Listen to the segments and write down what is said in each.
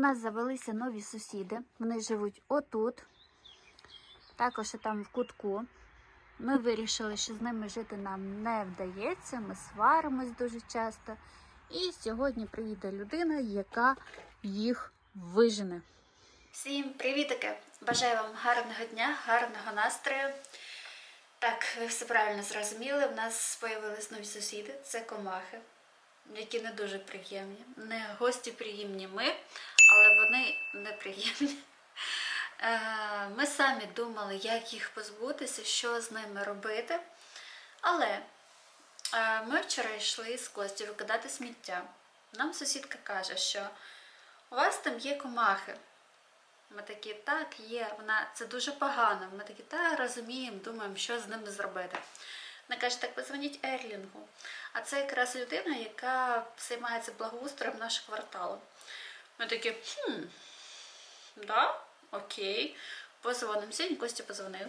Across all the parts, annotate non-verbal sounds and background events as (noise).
нас завелися нові сусіди. Вони живуть отут, також там в кутку. Ми вирішили, що з ними жити нам не вдається. Ми сваримось дуже часто. І сьогодні приїде людина, яка їх вижене. Всім привітики! Бажаю вам гарного дня, гарного настрою. Так, ви все правильно зрозуміли. В нас з'явились нові сусіди, це комахи, які не дуже приємні. Не гості приємні ми, але вони неприємні. Е, Ми самі думали, як їх позбутися, що з ними робити. Але е, ми вчора йшли з Костю викидати сміття. Нам сусідка каже, що у вас там є комахи. Ми такі, так, є, вона це дуже погано. Ми такі, так, розуміємо, думаємо, що з ними зробити. Вона каже, так позвоніть Ерлінгу. А це якраз людина, яка займається благоустроєм нашого кварталу. Ми такі, хм, да, окей. Позвонимо. Сьогодні Костя позвонив.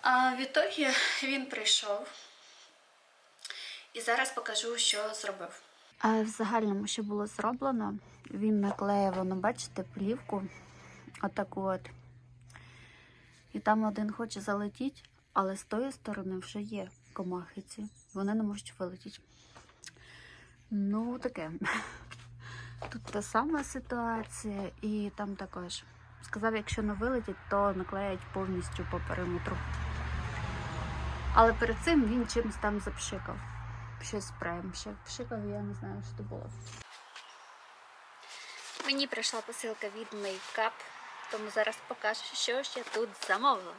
А відтоді він прийшов. І зараз покажу, що зробив. А в загальному, що було зроблено, він наклеїв, воно, бачите, плівку. Отаку от. І там один хоче залетіти, але з тої сторони вже є комахиці. Вони не можуть вилетіти. Ну, таке. Тут та сама ситуація, і там також. Сказав, якщо не вилетять, то наклеять повністю по периметру. Але перед цим він чимось там запшикав. Щось спреєм ще пшикав, я не знаю, що це було. Мені прийшла посилка від Makeup, тому зараз покажу, що ж я тут замовила.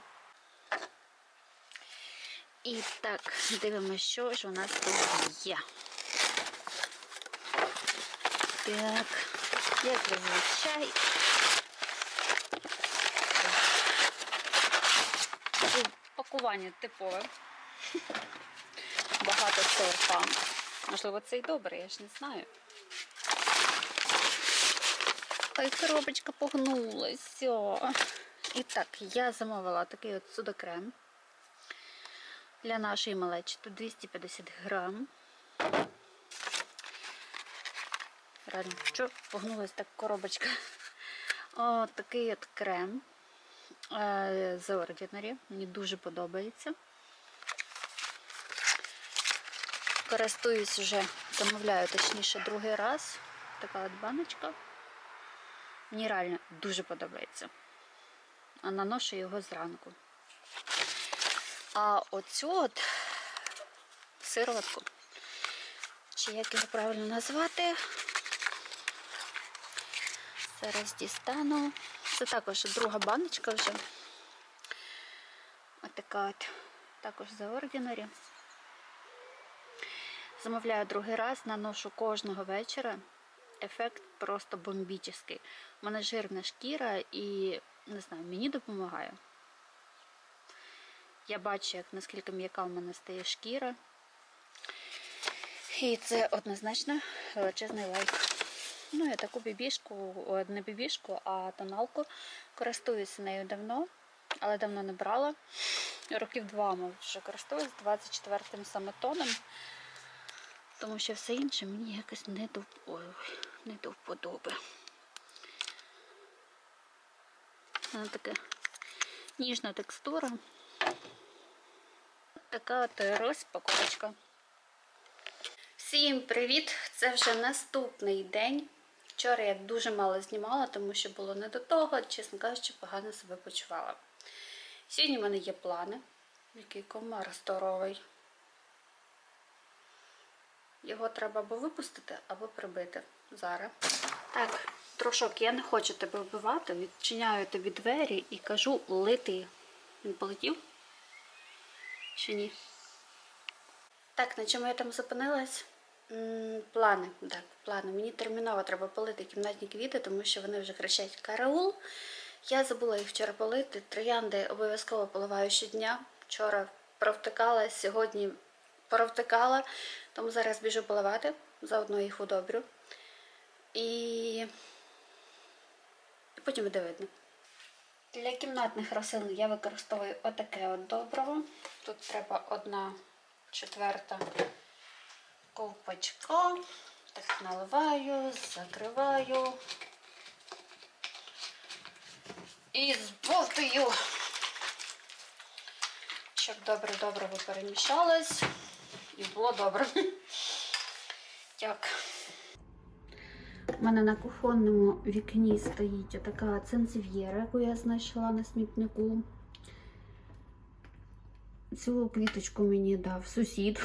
І так, дивимося, що ж у нас тут є. Так, як зазвичай. Пакування типове. Багато целофану. Можливо, це й добре, я ж не знаю. Ой, коробочка погнулася. І так, я замовила такий от судокрем для нашої малечі. Тут 250 грам. Реально, що погнулась так коробочка. (laughs) О, такий от крем е, The Ordinary. Мені дуже подобається. Користуюсь вже, замовляю точніше другий раз. Така от баночка. Мені реально дуже подобається. А наношу його зранку. А оцю от сироватку, чи як його правильно назвати, зараз дістану. Це також друга баночка вже. Отака от, також за Ordinary. Замовляю другий раз, наношу кожного вечора. Ефект просто бомбічний. У мене жирна шкіра і не знаю, мені допомагає. Я бачу, як наскільки м'яка в мене стає шкіра. І це однозначно величезний лайк. Ну, я таку бібішку, не бібішку, а тоналку. Користуюся нею давно, але давно не брала. Років два, мабуть, вже користуюсь 24-м саме тоном. Тому що все інше мені якось не до, ой, не до вподоби. Вона така ніжна текстура. Така от розпаковочка. Всім привіт! Це вже наступний день. Вчора я дуже мало знімала, тому що було не до того, чесно кажучи, погано себе почувала. Сьогодні в мене є плани. Який комар здоровий. Його треба або випустити, або прибити зараз. Так, трошок, я не хочу тебе вбивати. Відчиняю тобі двері і кажу лети. Він полетів? Чи ні? Так, на чому я там зупинилась? Плани. Так, плани. Мені терміново треба полити кімнатні квіти, тому що вони вже кричать караул. Я забула їх вчора полити. Троянди обов'язково поливаю щодня. Вчора провтикала, сьогодні провтикала, тому зараз біжу поливати, заодно їх удобрю. І, і потім буде видно. Для кімнатних рослин я використовую отаке от добриво. Тут треба одна четверта ковпачка. Так наливаю, закриваю. і збовтую, щоб добре-добре перемішалось і було добре. Так. У мене на кухонному вікні стоїть така цензів'єра, яку я знайшла на смітнику. Цю квіточку мені дав сусід.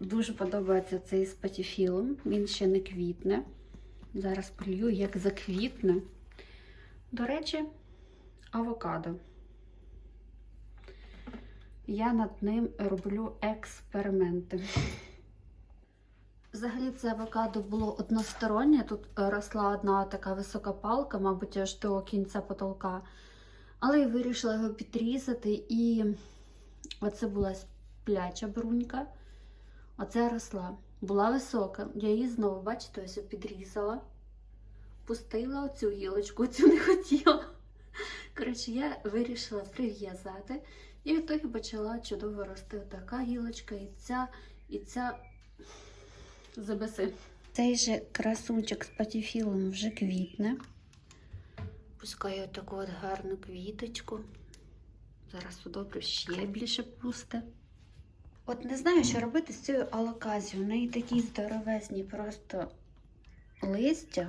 Дуже подобається цей спатіфілм. Він ще не квітне. Зараз полью, як заквітне. До речі, авокадо. Я над ним роблю експерименти. Взагалі, це авокадо було одностороннє. Тут росла одна така висока палка, мабуть, аж до кінця потолка. Але я вирішила його підрізати, і оце була спляча брунька. Оце росла. Була висока. Я її знову, бачите, ось підрізала. Пустила оцю гілочку, цю не хотіла. Коротше, я вирішила прив'язати. І в почала чудово рости така гілочка, і ця, і ця забеси. Цей же красунчик з патіфілом вже квітне. Пускаю таку от гарну квіточку. Зараз удобре ще більше пусте. От не знаю, що робити з цією алоказією. У неї такі здоровезні просто листя.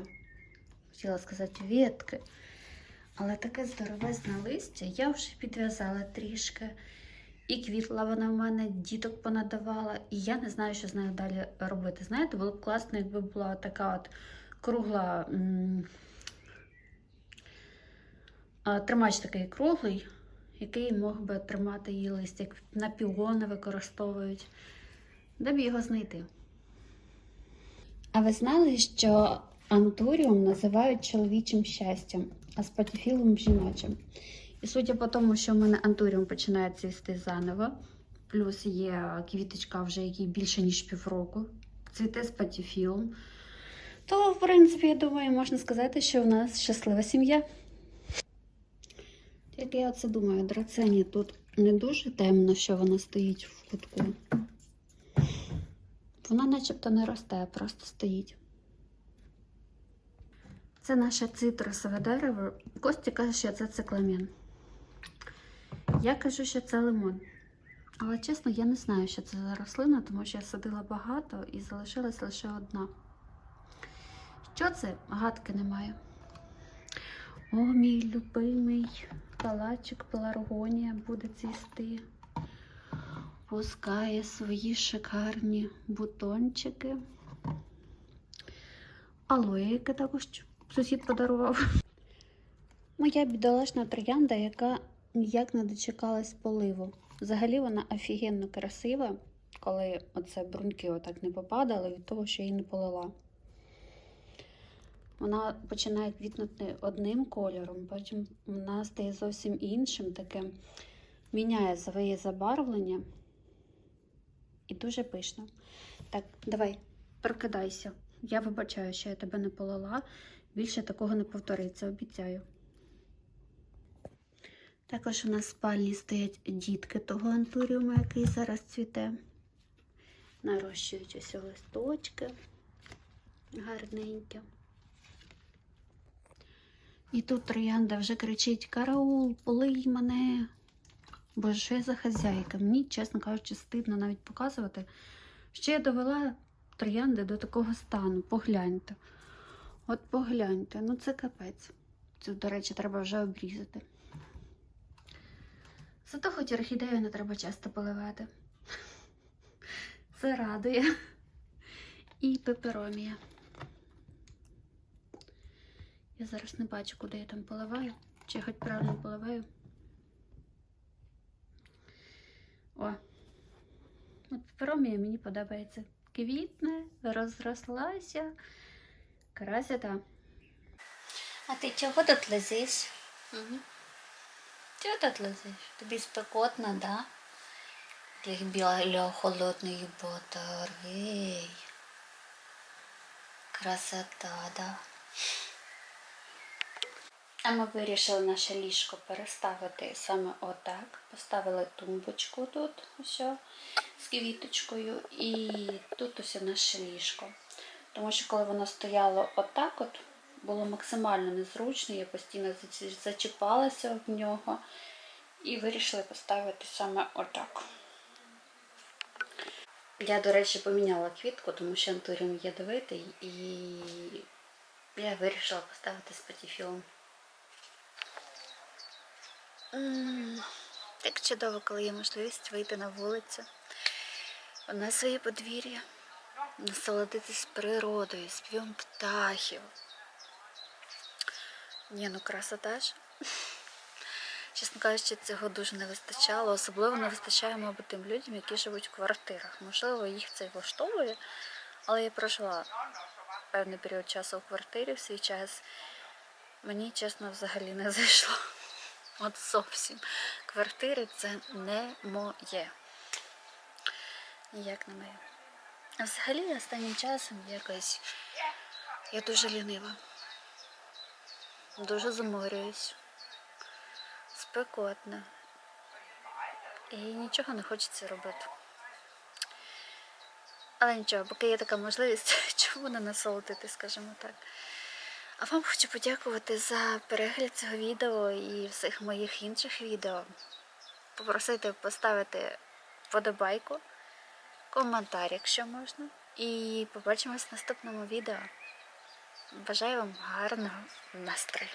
Хотіла сказати ветки. Але таке здоровезне листя я вже підв'язала трішки. І квітла вона в мене діток понадавала, і я не знаю, що з нею далі робити. Знаєте, було б класно, якби була така от кругла. Тримач такий круглий, який мог би тримати її листя, як на піони використовують. Де б його знайти? А ви знали, що антуріум називають чоловічим щастям, а спатіфілом жіночим? І судя по тому, що в мене антуріум починає цвісти заново, плюс є квіточка вже якій більше ніж півроку, цвіте спатіфілом, то, в принципі, я думаю, можна сказати, що в нас щаслива сім'я. Тільки я оце думаю, драцені тут не дуже темно, що вона стоїть в кутку. Вона начебто не росте, а просто стоїть. Це наше цитрусове дерево. Костя каже, що це цикламен. Я кажу, що це лимон. Але чесно, я не знаю, що це за рослина, тому що я садила багато і залишилась лише одна. Що це? Гадки немає. О, мій любимий калачик пеларгонія буде цвісти. Пускає свої шикарні бутончики. Алоє, яке також сусід подарував. Моя бідолашна троянда, яка ніяк не дочекалась поливу. Взагалі вона офігенно красива, коли оце бруньки отак не попадали від того, що її не полила. Вона починає квітнути одним кольором, потім вона стає зовсім іншим, таким міняє своє забарвлення і дуже пишно. Так, давай, прокидайся. Я вибачаю, що я тебе не полила. Більше такого не повториться, обіцяю. Також у нас в спальні стоять дітки того антуріуму, який зараз цвіте. Нарощують ось листочки гарненькі. І тут троянда вже кричить: Караул, полий мене. Боже, що я за хазяйка? Мені, чесно кажучи, стидно навіть показувати, що я довела троянди до такого стану. Погляньте. От погляньте, ну це капець. Цю, до речі, треба вже обрізати. Зато хоч орхідею не треба часто поливати. Це радує. І пеперомія. Я зараз не бачу, куди я там поливаю. Чи я хоч правильно поливаю. О, от пеперомія мені подобається. Квітне, розрослася. Красота. А ти чого тут лезиш? Угу. Чого тут лезиш? Тобі спекотно, да? Як біля холодної батареї. Красота, да? А ми вирішили наше ліжко переставити саме отак. Поставили тумбочку тут, ось, з квіточкою, і тут ось наше ліжко. Тому що коли воно стояло отак, от, було максимально незручно, я постійно зачіпалася в нього і вирішили поставити саме отак. Я, до речі, поміняла квітку, тому що антуріум ядовитий, і я вирішила поставити з патіфілом. М, Так чудово, коли є можливість вийти на вулицю, на своє подвір'я, насолодитись природою, співом птахів. Ні, ну красота ж. Чесно кажучи, цього дуже не вистачало. Особливо не вистачає, мабуть, тим людям, які живуть в квартирах. Можливо, їх це влаштовує, але я прожила певний період часу в квартирі в свій час. Мені, чесно, взагалі не зайшло. От зовсім. Квартири це не моє. Ніяк не моє. А взагалі останнім часом якось я дуже лінива. Дуже заморююсь. Спекотно. І нічого не хочеться робити. Але нічого, поки є така можливість, (laughs) чому не насолодити, скажімо так. А вам хочу подякувати за перегляд цього відео і всіх моїх інших відео. Попросити поставити вподобайку, коментар, якщо можна. І побачимось в наступному відео. Бажаю вам гарного настрою!